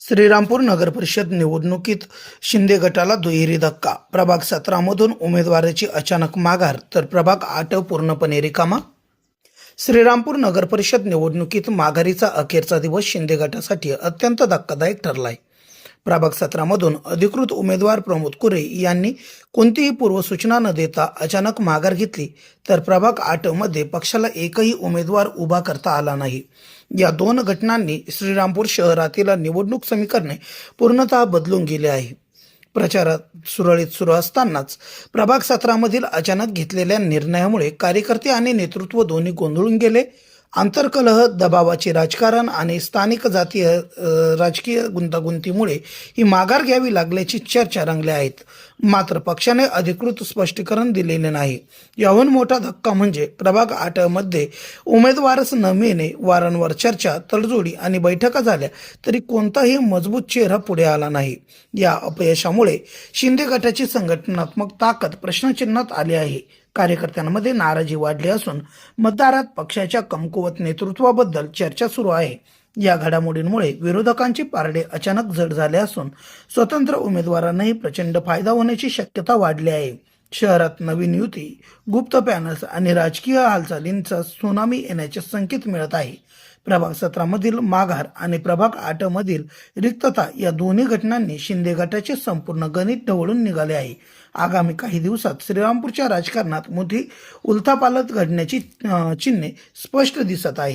श्रीरामपूर नगर परिषद निवडणुकीत शिंदे गटाला दुहेरी धक्का. प्रभाग सतरामधून उमेदवाराची अचानक माघार तर प्रभाग आठ पूर्णपणे रिकामा. श्रीरामपूर नगर परिषद निवडणुकीत माघारीचा अखेरचा दिवस शिंदे गटासाठी अत्यंत धक्कादायक ठरलाय. प्रभाग सत्रामधून अधिकृत उमेदवार प्रमोद कुरे यांनी कोणतीही पूर्वसूचना न देता अचानक माघार घेतली तर प्रभाग आठमध्ये पक्षाला एकही उमेदवार उभा करता आला नाही. या दोन घटनांनी श्रीरामपूर शहरातील निवडणूक समीकरणे पूर्णतः बदलून गेले आहे. प्रचारात सुरळीत सुरू असतानाच प्रभाग सत्रामधील अचानक घेतलेल्या निर्णयामुळे कार्यकर्ते आणि नेतृत्व दोन्ही गोंधळून गेले. आंतरकलह दबावाचे राजकारण आणि स्थानिक जातीय राजकीय गुंतागुंतीमुळे ही माघार घ्यावी लागल्याची चर्चा रंगल्या आहेत. मात्र पक्षाने अधिकृत स्पष्टीकरण दिलेले नाही. याहून मोठा धक्का म्हणजे प्रभाग आठमध्ये उमेदवारच न मिळणे वारंवार चर्चा तडजोडी आणि बैठका झाल्या तरी कोणताही मजबूत चेहरा पुढे आला नाही. या अपयशामुळे शिंदे गटाची संघटनात्मक ताकद प्रश्नचिन्हात आली आहे. कार्यकर्त्यांमध्ये नाराजी वाढली असून मतदारात पक्षाच्या कमकुवत नेतृत्वाबद्दल चर्चा सुरू आहे. या घडामोडींमुळे विरोधकांचे पारडे अचानक जड झाले असून स्वतंत्र उमेदवारांनाही प्रचंड फायदा होण्याची शक्यता वाढली आहे. शहरात नवीन युती गुप्त पॅनल्स आणि राजकीय हालचालींचा सुनामी येण्याचे संकेत मिळत आहे. प्रभाग सतरामधील माघार आणि प्रभाग आठमधील रिक्तता या दोन्ही घटनांनी शिंदे गटाचे संपूर्ण गणित ढवळून निघाले आहे. आगामी काही दिवसात श्रीरामपूरच्या राजकारणात मोठी उलथापालथ घडण्याची चिन्हे स्पष्ट दिसत आहे